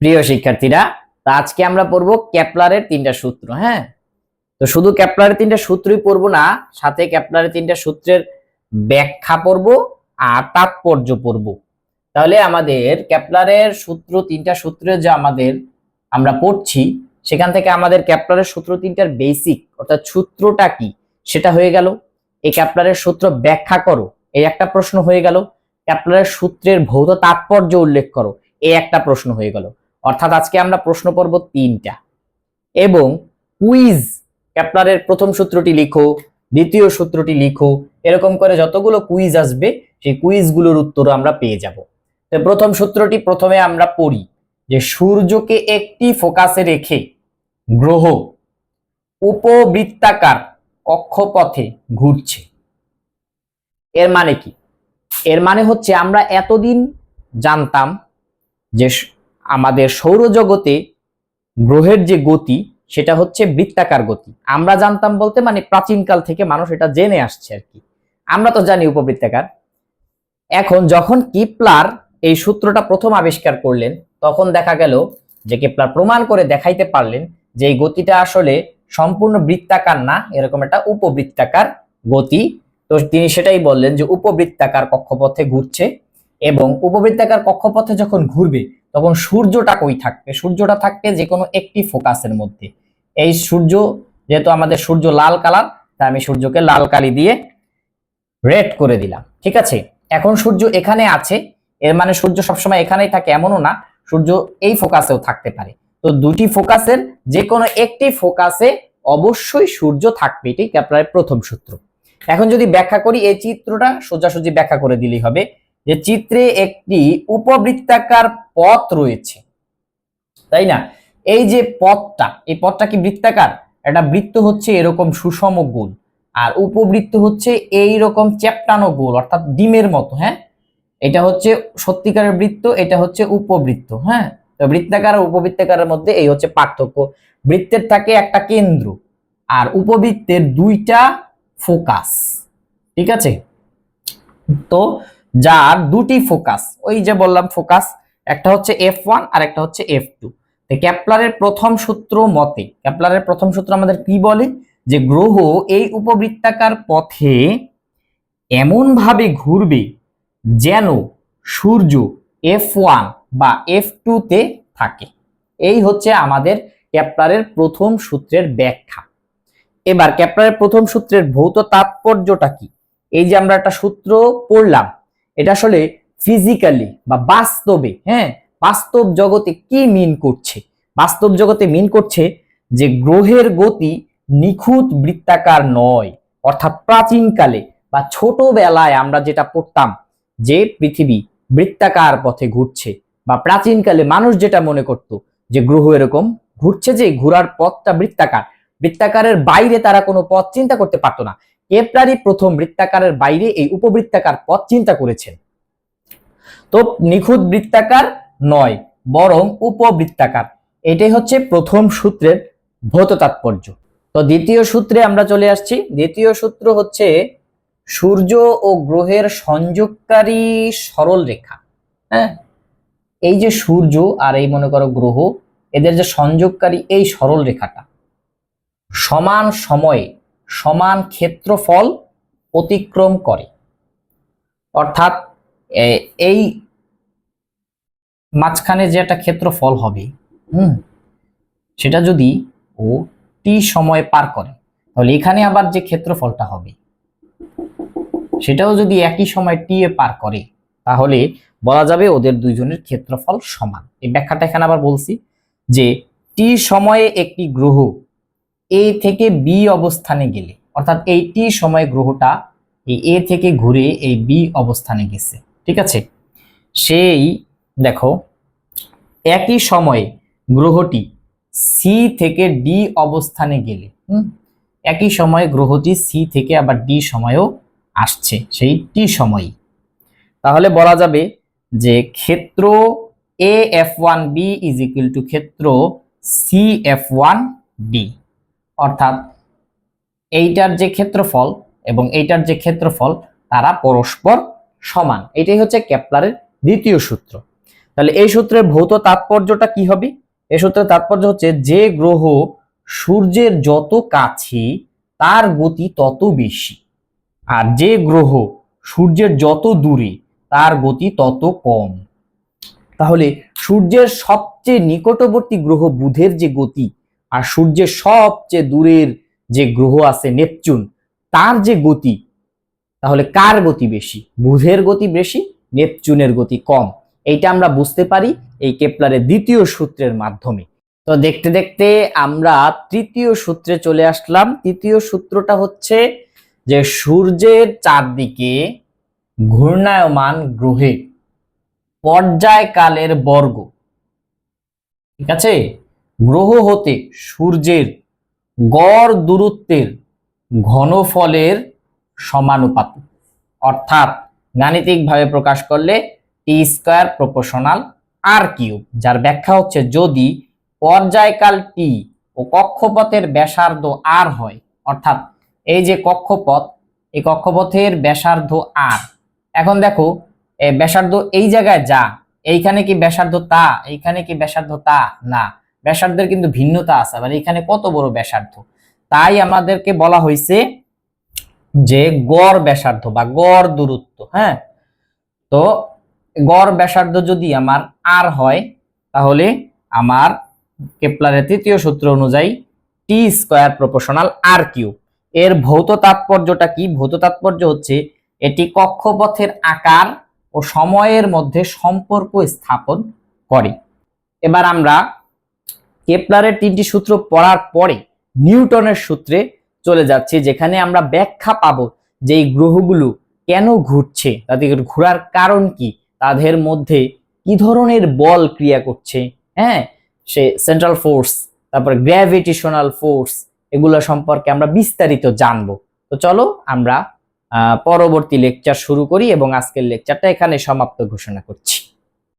প্রিয় শিক্ষার্থীরা, তো আজকে আমরা পড়ব ক্যাপলারের তিনটা সূত্র হ্যাঁ? তো শুধু ক্যাপলারের তিনটা সূত্রই পড়ব না, সাথে ক্যাপলারের তিনটা সূত্রের ব্যাখ্যা পড়ব আর তাৎপর্য পড়ব। তাহলে আমাদের ক্যাপলারের সূত্র, তিনটা সূত্রে যে আমাদের আমরা পড়ছি, সেখান থেকে আমাদের ক্যাপলারের সূত্র তিনটার বেসিক অর্থাৎ সূত্রটা কি, সেটা হয়ে গেল। এই ক্যাপলারের সূত্র ব্যাখ্যা করো, এই একটা প্রশ্ন হয়ে গেল। ক্যাপলারের সূত্রের ভৌত তাৎপর্য উল্লেখ করো, এই একটা প্রশ্ন হয়ে গেল। অর্থাৎ আজকে আমরা প্রশ্ন পড়ব তিনটা। এবং কুইজ, ক্যাপলারের প্রথম সূত্রটি লিখো, দ্বিতীয় সূত্রটি লিখো, এরকম করে যতগুলো কুইজ আসবে, সেই কুইজগুলোর উত্তর আমরা পেয়ে যাব। তো প্রথম সূত্রটি প্রথমে আমরা পড়ি যে সূর্যকে একটি ফোকাসে রেখে গ্রহ উপবৃত্তাকার কক্ষপথে ঘুরছে। এর মানে কি? এর মানে হচ্ছে আমরা এতদিন জানতাম যে আমাদের সৌরজগতে গ্রহের যে গতি, সেটা হচ্ছে বৃত্তাকার গতি। আমরা জানতাম বলতে মানে প্রাচীনকাল থেকে মানুষ এটা জেনে আসছে আর কি। আমরা তো জানি উপবৃত্তাকার। এখন যখন কিপলার এই সূত্রটা প্রথম আবিষ্কার করলেন, তখন দেখা গেল যে কিপলার প্রমাণ করে দেখাইতে পারলেন যে এই গতিটা আসলে সম্পূর্ণ বৃত্তাকার না, এরকম একটা উপবৃত্তাকার গতি। তো তিনি সেটাই বললেন যে উপবৃত্তাকার কক্ষপথে ঘুরছে। এবং উপবৃত্তাকার কক্ষপথে যখন ঘুরবে, তখন সূর্যটা কই থাকবে। সূর্যটা থাকবে যে কোনো একটি ফোকাসের মধ্যে। এই সূর্য যেহেতু আমাদের সূর্য লাল কালার, তাই আমি সূর্যকে লাল কালি দিয়ে রেড করে দিলাম। ঠিক আছে? এখন সূর্য এখানে আছে। এর মানে সূর্য সবসময় এখানেই থাকে, এমনও না। সূর্য এই ফোকাসেও থাকতে পারে। তো দুটি ফোকাসের যে কোনো একটি ফোকাসে অবশ্যই সূর্য থাকবে। এটাই ক্যাপলারের প্রথম সূত্র। এখন যদি ব্যাখ্যা করি, এই চিত্রটা সোজাসুজি ব্যাখ্যা করে দিলেই হবে। যে চিত্রে একটি উপবৃত্তাকার পথ রয়েছে। তাই না? এই যে পথটা, এই পথটা কি বৃত্তাকার? একটা বৃত্ত হচ্ছে এরকম সুষম গোল, আর উপবৃত্ত হচ্ছে এই রকম চ্যাপটানো গোল, অর্থাৎ ডিমের মতো হ্যাঁ? এটা হচ্ছে সত্যিকারের বৃত্ত, এটা হচ্ছে উপবৃত্ত হ্যাঁ? তো বৃত্তাকার আর উপবৃত্তাকারের মধ্যে এই হচ্ছে পার্থক্য। বৃত্তের থাকে একটা কেন্দ্র, আর উপবৃত্তের দুইটা ফোকাস, ঠিক আছে? তো যার দুটি ফোকাস, ওই যে বললাম ফোকাস, একটা হচ্ছে এফ ওয়ান আর একটা হচ্ছে এফ টু ক্যাপলারের প্রথম সূত্র মতে, ক্যাপলারের প্রথম সূত্র আমাদের কি বলে? যে গ্রহ এই উপবৃত্তাকার পথে এমন ভাবে ঘুরবে যেন সূর্য এফ ওয়ান বা এফ তে থাকে। এই হচ্ছে আমাদের ক্যাপলারের প্রথম সূত্রের ব্যাখ্যা। এবার ক্যাপলারের প্রথম সূত্রের ভৌত তাৎপর্যটা কি? এই যে আমরা একটা সূত্র পড়লাম এটা আসলে ফিজিক্যালি বা বাস্তবে হ্যাঁ? বাস্তব জগতে কি মিন করছে? বাস্তব জগতে মিন করছে যে গ্রহের গতি নিখুঁত বৃত্তাকার নয়। অর্থাৎ প্রাচীনকালে বা ছোটবেলায় আমরা যেটা পড়তাম যে পৃথিবী বৃত্তাকার পথে ঘুরছে বা প্রাচীনকালে মানুষ যেটা মনে করত যে গ্রহ এরকম ঘুরছে যে ঘোরার পথটা বৃত্তাকার। বৃত্তাকারের বাইরে তারা কোনো পথ চিন্তা করতে পারতো না। কেপলারই প্রথম বৃত্তাকারের বাইরে এই উপবৃত্তাকার পথ চিন্তা করেছেন। তো নিখুঁত বৃত্তাকার নয়, বরং উপবৃত্তাকার। এটাই হচ্ছে প্রথম সূত্রের ভৌত তাৎপর্য। তো দ্বিতীয় সূত্রে আমরা চলে আসছি। দ্বিতীয় সূত্র হচ্ছে সূর্য ও গ্রহের সংযোগকারী সরল রেখা। হ্যাঁ? এই যে সূর্য আর এই মনে করো গ্রহ, এদের যে সংযোগকারী এই সরল রেখাটা। সমান সময়ে সমান ক্ষেত্রফল অতিক্রম করে। অর্থাৎ এই মাঝখানে যে একটা ক্ষেত্রফল হবে, হুম, সেটা যদি ও টি সময় পার করে, তাহলে এখানে আবার যে ক্ষেত্রফলটা হবে, সেটাও যদি একই সময় টি এ পার করে, তাহলে বলা যাবে ওদের দুইজনের ক্ষেত্রফল সমান। এই ব্যাখ্যাটা এখানে আবার বলছি যে টি সময়ে একটি গ্রহ এ থেকে বি অবস্থানে গেলে, অর্থাৎ এই টি সময় গ্রহটা এই এ থেকে ঘুরে এই বি অবস্থানে গেছে, ঠিক আছে? সেই, দেখো, একই সময়ে গ্রহটি সি থেকে ডি অবস্থানে গেলে একই সময়ে গ্রহটি সি থেকে আবার ডি সময়েও আসছে, সেই টি সময়ই। তাহলে বলা যাবে যে ক্ষেত্র A F one B is equal to ক্ষেত্র সি এফ ওয়ান ডি অর্থাৎ এইটার যে ক্ষেত্রফল এবং এইটার যে ক্ষেত্রফল, তারা পরস্পর সমান। এটাই হচ্ছে ক্যাপলারের দ্বিতীয় সূত্র। তাহলে এই সূত্রের ভৌত তাৎপর্যটা কি হবে? এই সূত্রের তাৎপর্য হচ্ছে যে গ্রহ সূর্যের যত কাছে, তার গতি তত বেশি। আর যে গ্রহ সূর্যের যত দূরে, তার গতি তত কম। তাহলে সূর্যের সবচেয়ে নিকটবর্তী গ্রহ বুধের যে গতি আর সূর্যের সবচেয়ে দূরের যে গ্রহ আছে নেপচুন, তার যে গতি, তাহলে কার গতি বেশি? বুধের গতি বেশি, নেপচুনের গতি কম। এইটা আমরা বুঝতে পারি এই কেপলারের দ্বিতীয় সূত্রের মাধ্যমে। তো দেখতে দেখতে আমরা তৃতীয় সূত্রে চলে আসলাম। তৃতীয় সূত্রটা হচ্ছে যে সূর্যের চারদিকে ঘূর্ণায়মান গ্রহে পর্যায়কালের বর্গ। ঠিক আছে? গ্রহ হতে সূর্যের গড় দূরত্বের ঘনফলের সমানুপাতিক অর্থাৎ গাণিতিকভাবে প্রকাশ করলে T square proportional R cube, যার ব্যাখ্যা হচ্ছে যদি পর্যায়কাল টি ও কক্ষপথের ব্যাসার্ধ আর হয়, অর্থাৎ এই যে কক্ষপথ, এই কক্ষপথের ব্যাসার্ধ আর। এখন দেখো ব্যাসার্ধ এই জায়গায় যা, এইখানে কি ব্যাসার্ধ তা, এইখানে কি ব্যাসার্ধ তা? না। ব্যাসার্ধের কিন্তু ভিন্নতা আছে মানে এখানে কত বড় ব্যাসার্ধ? তাই আমাদেরকে বলা হয়েছে যে গড় ব্যাসার্ধ বা গড় দূরত্ব হ্যাঁ? তো গড় ব্যাসার্ধ যদি আমার আর হয়, তাহলে আমার কেপলারের তৃতীয় সূত্র অনুযায়ী T square proportional R cube এর ভৌত তাৎপর্যটা কি? ভৌত তাৎপর্য হচ্ছে এটি কক্ষপথের আকার ও সময়ের মধ্যে সম্পর্ক স্থাপন করে। এবার আমরা কেপলারের তিনটি সূত্র পড়ার পরে নিউটনের সূত্রে চলে যাচ্ছি, যেখানে আমরা ব্যাখ্যা পাবো যে এই গ্রহগুলো কেন ঘুরছে, তাদের ঘোরার কারণ কি, তাদের মধ্যে কি ধরনের বল ক্রিয়া করছে হ্যাঁ? সে সেন্ট্রাল ফোর্স তারপর গ্র্যাভিটেশনাল ফোর্স এগুলো সম্পর্কে আমরা বিস্তারিত জানব। তো চলো আমরা পরবর্তী লেকচার শুরু করি এবং আজকের লেকচারটা এখানে সমাপ্ত ঘোষণা করছি।